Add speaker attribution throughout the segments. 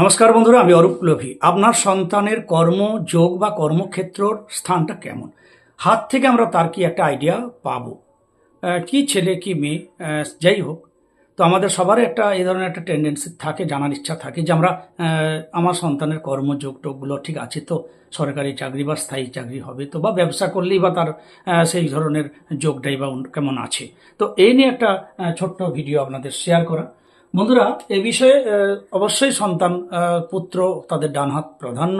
Speaker 1: নমস্কার বন্ধুরা, আমি অরূপ লোভী। আপনার সন্তানের কর্ম, যোগ বা কর্মক্ষেত্রর স্থানটা কেমন? হাত থেকে আমরা তার কি একটা আইডিয়া পাবো? কি ছেলে, কি মেয়ে? যাই হোক, তো আমাদের সবারই একটা এই ধরনের একটা টেন্ডেন্সি থাকে, জানার ইচ্ছা থাকে যে আমরা আমার সন্তানের কর্মযোগ টোগগুলো ঠিক আছে তো, সরকারি চাকরি বা স্থায়ী চাকরি হবে তো, বা ব্যবসা করলেই বা তার সেই ধরনের যোগটাই বা কেমন আছে। তো এই নিয়ে একটা ছোট্ট ভিডিও আপনাদের শেয়ার করা। বন্ধুরা, এ বিষয়ে অবশ্যই সন্তান পুত্র তাদের ডান হাত প্রাধান্য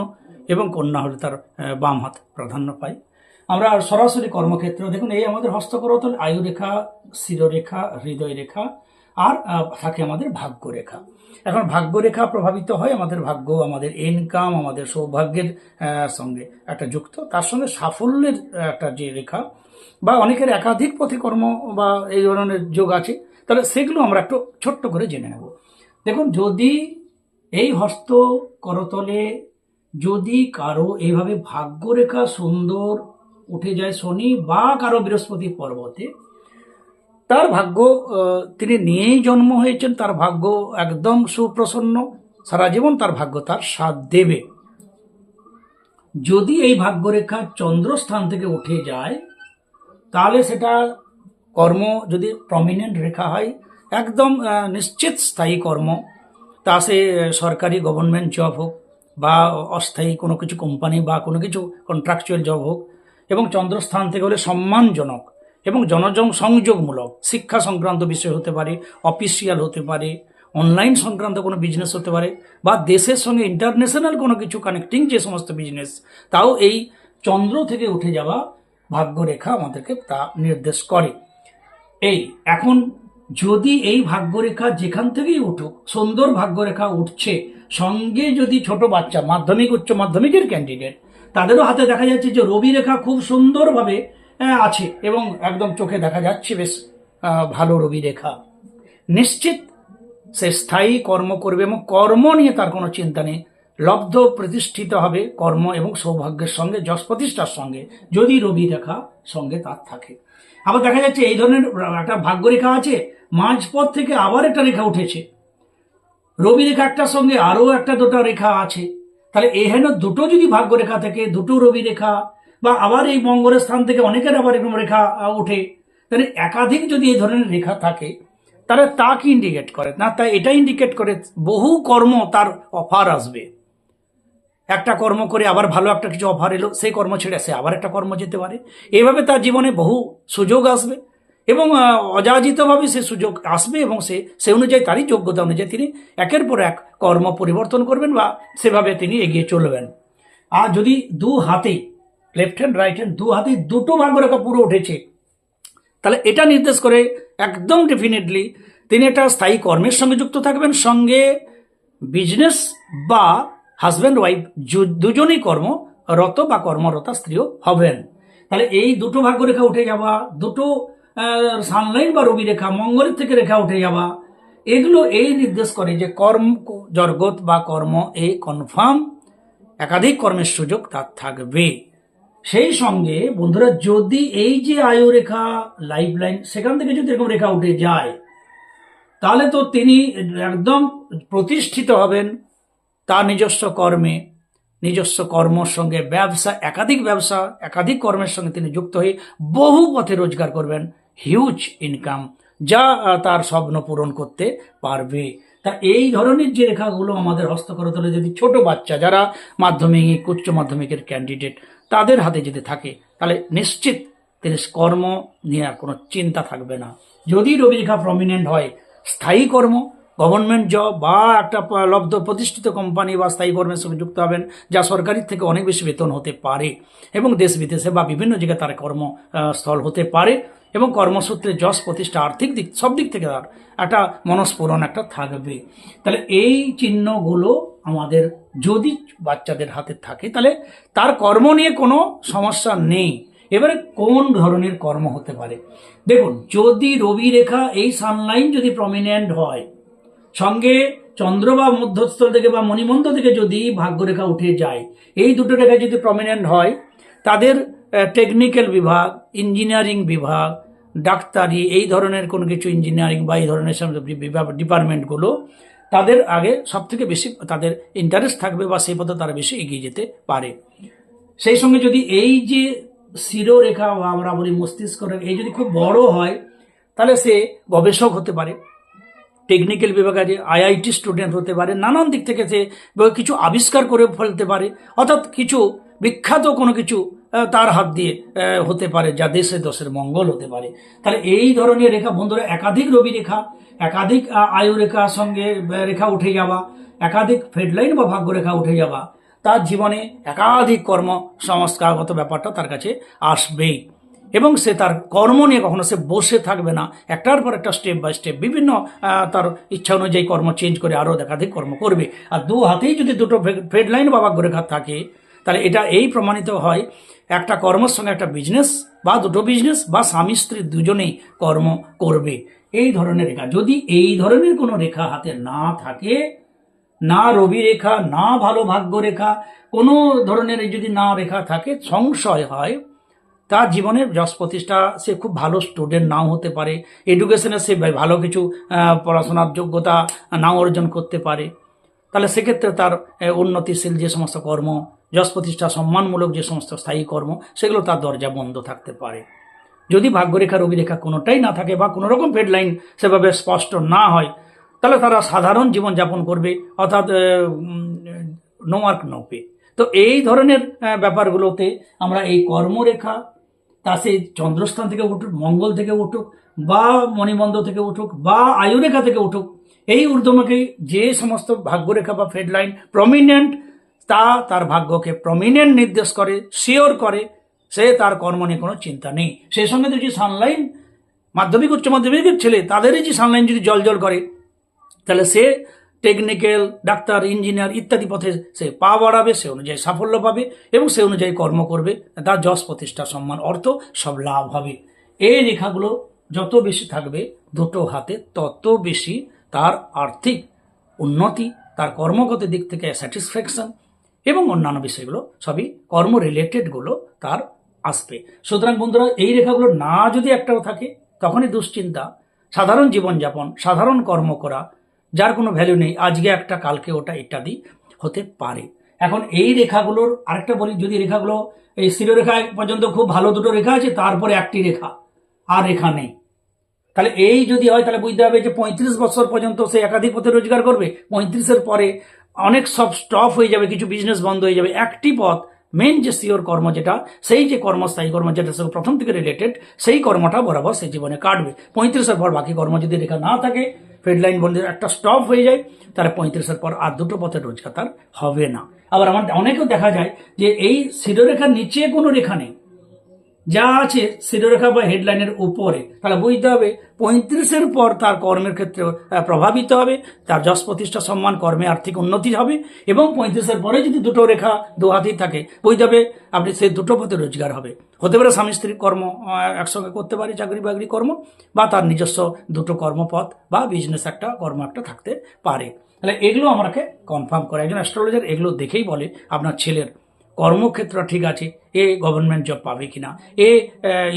Speaker 1: এবং কন্যা হলে তার বাম হাত প্রাধান্য পায়। আমরা সরাসরি কর্মক্ষেত্র, দেখুন, এই আমাদের হস্তকরতল, আয়ুরেখা, শিররেখা হৃদয় রেখা আর থাকে আমাদের ভাগ্য রেখা এখন ভাগ্য রেখা প্রভাবিত হয় আমাদের ভাগ্য, আমাদের ইনকাম আমাদের সৌভাগ্যের সঙ্গে একটা যুক্ত। তার সঙ্গে সাফল্যের একটা যে রেখা, বা অনেকের একাধিক পথে কর্ম বা এই ধরনের যোগ আছে। তাহলে সেগুলো আমরা একটু ছোট্ট করে জেনে নেব। দেখুন, যদি এই হস্ত করতলে যদি কারও এইভাবে ভাগ্যরেখা সুন্দর উঠে যায় শনি বা কারও বৃহস্পতি পর্বতে, তার ভাগ্য তিনি নিয়েই জন্ম হয়েছেন, তার ভাগ্য একদম সুপ্রসন্ন, সারা জীবন তার ভাগ্য তার সাথ দেবে। যদি এই ভাগ্যরেখা চন্দ্রস্থান থেকে উঠে যায়, তাহলে সেটা কর্ম যদি প্রমিনেন্ট রেখা হয়, একদম নিশ্চিত স্থায়ী কর্ম, তা সে সরকারি গভর্নমেন্ট জব হোক বা অস্থায়ী কোনো কিছু কোম্পানি বা কোনো কিছু কন্ট্রাকচুয়াল জব হোক এবং চন্দ্রস্থান থেকে হলে সম্মানজনক এবং জনজন সংযোগমূলক, শিক্ষা সংক্রান্ত বিষয় হতে পারে অফিসিয়াল হতে পারে অনলাইন সংক্রান্ত কোনো বিজনেস হতে পারে বা দেশের সঙ্গে ইন্টারন্যাশনাল কোনো কিছু কানেক্টিং যে সমস্ত বিজনেস তাও এই চন্দ্র থেকে উঠে যাওয়া ভাগ্যরেখা আমাদেরকে তা নির্দেশ করে। এই, এখন যদি এই ভাগ্যরেখা যেখান থেকেই উঠুক, সুন্দর ভাগ্যরেখা উঠছে, সঙ্গে যদি ছোট বাচ্চা, মাধ্যমিক, উচ্চ মাধ্যমিকের ক্যান্ডিডেট তাদেরও হাতে দেখা যাচ্ছে যে রবি রেখা খুব সুন্দরভাবে আছে এবং একদম চোখে দেখা যাচ্ছে বেশ ভালো রবি রেখা। নিশ্চিত সে স্থায়ী কর্ম করবে এবং কর্ম নিয়ে তার কোনো চিন্তা নেই। লব্ধ, প্রতিষ্ঠিত হবে কর্ম এবং সৌভাগ্যের সঙ্গে, যশ প্রতিষ্ঠার সঙ্গে, যদি রবি রেখা সঙ্গে তার থাকে। আবার দেখা যাচ্ছে এই ধরনের একটা ভাগ্য রেখা আছে, মাঝপথ থেকে আবার একটা রেখা উঠেছে। রবি রেখা একটার সঙ্গে আরও একটা দুটো রেখা আছে। তাহলে এহেন দুটো যদি ভাগ্য রেখা থেকে, দুটো রবি রেখা, বা আবার এই মঙ্গলের স্থান থেকে অনেকের আবার এরকম রেখা ওঠে তাহলে একাধিক যদি এই ধরনের রেখা থাকে, তাহলে তা কি ইন্ডিকেট করে? না, তা এটা ইন্ডিকেট করে বহু কর্ম তার অফার আসবে। একটা কর্ম করে আবার ভালো একটা কিছু অফার এলো, সেই কর্ম ছেড়ে সে আবার একটা কর্ম যেতে পারে। এভাবে তার জীবনে বহু সুযোগ আসবে এবং অযাচিতভাবে সে সুযোগ আসবে এবং সে সে অনুযায়ী তারই যোগ্যতা অনুযায়ী তিনি একের পর এক কর্ম পরিবর্তন করবেন বা সেভাবে তিনি এগিয়ে চলবেন। আর যদি দু হাতেই লেফট হ্যান্ড রাইট হ্যান্ড দু হাতেই দুটো ভাগ্যরেখা পুরো উঠেছে, তাহলে এটা নির্দেশ করে একদম ডেফিনেটলি তিনি একটা স্থায়ী কর্মের সঙ্গে যুক্ত থাকবেন। সঙ্গে বিজনেস বা হাজব্যান্ড ওয়াইফ দুজনেই কর্মরত বা কর্মরতা স্ত্রীও হবেন। তাহলে এই দুটো ভাগ্যরেখা উঠে যাওয়া, দুটো সানলাইন বা রবি রেখা, মঙ্গলের থেকে রেখা উঠে যাওয়া, এগুলো এই নির্দেশ করে যে কর্ম জগৎ বা কর্ম এই কনফার্ম, একাধিক কর্মের সুযোগ তার থাকবে। সেই সঙ্গে বন্ধুরা, যদি এই যে আয়ু রেখা লাইফ লাইন সেখান থেকে যদি এরকম রেখা উঠে যায়, তাহলে তো তিনি একদম প্রতিষ্ঠিত হবেন। তার নিজস্ব কর্মে, নিজস্ব কর্মর সঙ্গে ব্যবসা, একাধিক ব্যবসা, একাধিক কর্মের সঙ্গে তিনি যুক্ত হয়ে বহু পথে রোজগার করবেন। হিউজ ইনকাম যা তার স্বপ্ন পূরণ করতে পারবে। তা এই ধরনের যে রেখাগুলো আমাদের হস্তকর হস্তকরতলে যদি ছোট বাচ্চা, যারা মাধ্যমিক, উচ্চ মাধ্যমিকের ক্যান্ডিডেট তাদের হাতে যদি থাকে, তাহলে নিশ্চিত তিনি কর্ম নিয়ে আর কোনো চিন্তা থাকবে না। যদি রবি রেখা প্রমিনেন্ট হয়, স্থায়ী কর্ম গভর্নমেন্ট জব বা একটা লব্ধ প্রতিষ্ঠিত কোম্পানি বা স্থায়ী কর্মের সঙ্গে যুক্ত হবেন, যা সরকারির থেকে অনেক বেশি বেতন হতে পারে এবং দেশ বিদেশে বা বিভিন্ন জায়গায় তার কর্মস্থল হতে পারে এবং কর্মসূত্রে যশ প্রতিষ্ঠা, আর্থিক দিক, সব দিক থেকে তার একটা মনস্ফোরণ একটা থাকবে। তাহলে এই চিহ্নগুলো আমাদের যদি বাচ্চাদের হাতে থাকে, তাহলে তার কর্ম নিয়ে কোনো সমস্যা নেই। এবারে কোন ধরনের কর্ম হতে পারে? দেখুন, যদি রবি রেখা এই সানলাইন যদি প্রমিনেন্ট হয় সঙ্গে চন্দ্র বা মধ্যস্থল থেকে বা মণিমন্দ থেকে যদি ভাগ্যরেখা উঠে যায়, এই দুটো রেখা যদি প্রমিনেন্ট হয়, তাদের টেকনিক্যাল বিভাগ ইঞ্জিনিয়ারিং বিভাগ, ডাক্তারি, এই ধরনের কোনো কিছু ইঞ্জিনিয়ারিং বা এই ধরনের ডিপার্টমেন্টগুলো, তাদের আগে সব থেকে বেশি তাদের ইন্টারেস্ট থাকবে বা সেই পথে তারা বেশি এগিয়ে যেতে পারে। সেই সঙ্গে যদি এই যে শিরোরেখা বা আমরা বলি মস্তিষ্ক রেখা এই যদি খুব বড় হয়, তাহলে সে গবেষক হতে পারে। টেকনিক্যাল বিভাগ আছে আইআইটি স্টুডেন্ট হতে পারে, নানান দিক থেকে সে কিছু আবিষ্কার করে ফেলতে পারে, অর্থাৎ কিছু বিখ্যাত কোনো কিছু তার হাত দিয়ে হতে পারে, যা দেশে দশের মঙ্গল হতে পারে। তাহলে এই ধরনের রেখা বন্ধুরা, একাধিক রবি রেখা, একাধিক আয়ু রেখার সঙ্গে রেখা উঠে যাওয়া, একাধিক ফেডলাইন বা ভাগ্য রেখা উঠে যাওয়া, তার জীবনে একাধিক কর্ম সংস্কারগত ব্যাপারটা তার কাছে আসবেই। এবং সে তার কর্ম নিয়ে কখনো সে বসে থাকবে না। একটার পর একটা স্টেপ বাই স্টেপ বিভিন্ন তার ইচ্ছা অনুযায়ী কর্ম চেঞ্জ করে আরও একাধিক কর্ম করবে। আর দু হাতেই যদি দুটো ফেড লাইন বা ভাগ্যরেখা থাকে, তাহলে এটা এই প্রমাণিত হয়, একটা কর্মের সঙ্গে একটা বিজনেস বা দুটো বিজনেস বা স্বামী স্ত্রী দুজনেই কর্ম করবে। এই ধরনের রেখা। যদি এই ধরনের কোনো রেখা হাতে না থাকে, না রবি রেখা, না ভালো ভাগ্য রেখা, কোনো ধরনের যদি না রেখা থাকে, সংশয় হয় তার জীবনে যশ প্রতিষ্ঠা, সে খুব ভালো স্টুডেন্ট নাও হতে পারে। এডুকেশনে সে ভালো কিছু পড়াশোনার যোগ্যতা নাও অর্জন করতে পারে। তাহলে সেক্ষেত্রে তার উন্নতিশীল যে সমস্ত কর্ম, যশ প্রতিষ্ঠা, সম্মানমূলক যে সমস্ত স্থায়ী কর্ম, সেগুলো তার দরজা বন্ধ থাকতে পারে। যদি ভাগ্যরেখা রবিরেখা কোনোটাই না থাকে বা কোনো রকম ফেডলাইন সেভাবে স্পষ্ট না হয়, তাহলে তারা সাধারণ জীবনযাপন করবে, অর্থাৎ নো ওয়ার্ক নো পে তো এই ধরনের ব্যাপারগুলোতে আমরা এই কর্মরেখা তা সে চন্দ্রস্থান থেকে উঠুক, মঙ্গল থেকে উঠুক, বা মণিবন্ধ থেকে উঠুক, বা আয়ুরেখা থেকে উঠুক, এই ঊর্ধ্বমুখী যে সমস্ত ভাগ্যরেখা বা ফেডলাইন প্রমিনেন্ট তা তার ভাগ্যকে প্রমিনেন্ট নির্দেশ করে শিওর করে, সে তার কর্ম নিয়ে কোনো চিন্তা নেই। সেই সঙ্গে যদি সানলাইন মাধ্যমিক, উচ্চ মাধ্যমিকের ছেলে, তাদেরই যে সানলাইন যদি জল জল করে, তাহলে সে টেকনিক্যাল ডাক্তার ইঞ্জিনিয়ার ইত্যাদি পথে সে পা বাড়াবে, সে অনুযায়ী সাফল্য পাবে এবং সে অনুযায়ী কর্ম করবে। তার যশ প্রতিষ্ঠা, সম্মান, অর্থ সব লাভ হবে। এই রেখাগুলো যত বেশি থাকবে দুটো হাতে, তত বেশি তার আর্থিক উন্নতি, তার কর্মগত দিক থেকে স্যাটিসফ্যাকশন এবং অন্যান্য বিষয়গুলো, সবই কর্ম রিলেটেডগুলো তার আসবে। সুতরাং বন্ধুরা, এই রেখাগুলো না যদি একটাও থাকে, তখনই দুশ্চিন্তা, সাধারণ জীবনযাপন, সাধারণ কর্ম করা যার কোনো ভ্যালু নেই, আজকে একটা, কালকে ওটা, ইত্যাদি হতে পারে। এখন এই রেখাগুলোর আরেকটা বলি, যদি রেখাগুলো, এই শিরোরেখা পর্যন্ত খুব ভালো দুটো রেখা আছে, তারপরে একটি রেখা, আর রেখা নেই। তাহলে এই যদি হয়, তাহলে বুঝতে হবে যে পঁয়ত্রিশ বছর পর্যন্ত সে একাধিক পথে রোজগার করবে। পঁয়ত্রিশের পরে অনেক সব স্টপ হয়ে যাবে, কিছু বিজনেস বন্ধ হয়ে যাবে। একটি পথ মেন যে সিওর কর্ম যেটা, সেই যে কর্মস্থায়ী কর্ম যেটা সে প্রথম থেকে রিলেটেড সেই কর্মটা বরাবর সে জীবনে কাটবে। পঁয়ত্রিশের পর বাকি কর্ম যদি রেখা না থাকে লাইন বন্ধ একটা স্টপ হয়ে যায় তাহলে পঁয়ত্রিশের পর আর দুটো পথে রোজগার তার হবে না। আবার আমার অনেকেও দেখা যায় যে এই শিরোরেখার নিচে কোনো রেখা নেই। যা আছে শিরোরেখা বা হেডলাইনের উপরে। তাহলে বুঝতে হবে, পঁয়ত্রিশের পর তার কর্মের ক্ষেত্রে প্রভাবিত হবে, তার যশ প্রতিষ্ঠা সম্মান, কর্মে আর্থিক উন্নতি হবে এবং পঁয়ত্রিশের পরে যদি দুটো রেখা দু হাতেই থাকে, বুঝতে হবে আপনি সেই দুটো পথে রোজগার হবে। হতে পারে স্বামী স্ত্রীর কর্ম একসঙ্গে করতে পারে চাকরি বাকরি কর্ম বা তার নিজস্ব দুটো কর্মপথ বা বিজনেস একটা, কর্ম একটা থাকতে পারে। তাহলে এগুলো আমাকে কনফার্ম করে, একজন অ্যাস্ট্রোলজার এগুলো দেখেই বলে আপনার ছেলের। কর্মক্ষেত্র ঠিক আছে, এ গভর্নমেন্ট জব পাবে কিনা, এ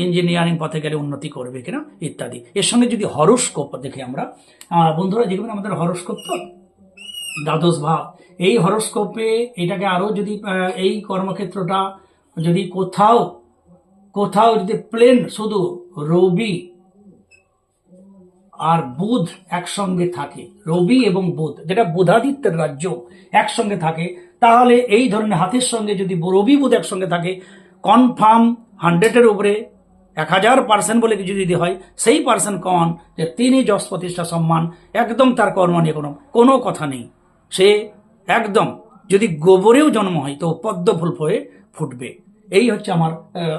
Speaker 1: ইঞ্জিনিয়ারিং পথে গেলে উন্নতি করবে কিনা, ইত্যাদি। এর সঙ্গে যদি হরস্কোপ দেখি আমরা বন্ধুরা যেগুলো আমাদের হরস্কোপ তো? দ্বাদশ ভাব। এই হরস্কোপে এটাকে আরও যদি এই কর্মক্ষেত্রটা যদি কোথাও কোথাও যদি প্লেন শুধু রবি আর বুধ একসঙ্গে থাকে। রবি এবং বুধ, যেটা বুধাদিত্যের রাজ্য, একসঙ্গে থাকে। তাহলে এই ধরনের হাতের সঙ্গে যদি রবি বুধ একসঙ্গে থাকে কনফার্ম হান্ড্রেডের উপরে এক হাজার পার্সেন্ট বলে কিছু যদি হয়, সেই পার্সেন্ট কন যে তিনি যশ প্রতিষ্ঠা সম্মান, একদম তার কর্ম নিয়ে কোনো কোনো কথা নেই। সে একদম যদি গোবরেও জন্ম হয়, তো পদ্ম ফুল ফুটবে। এই হচ্ছে আমার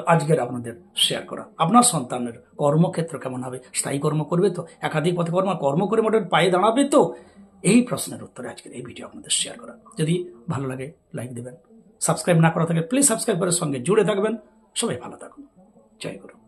Speaker 1: আজকের আপনাদের শেয়ার করা। আপনার সন্তানের কর্মক্ষেত্র কেমন হবে? স্থায়ী কর্ম করবে তো? একাধিক পথে কর্ম কর্ম করে মোটে পায়ে দাঁড়াবে তো? এই প্রশ্নের উত্তরে আজকের এই ভিডিও আপনাদের শেয়ার করা। যদি ভালো লাগে লাইক দেবেন। সাবস্ক্রাইব না করা থাকে প্লিজ সাবস্ক্রাইব করে সঙ্গে জুড়ে থাকবেন। সবাই ভালো থাকুন। জয় গুরু।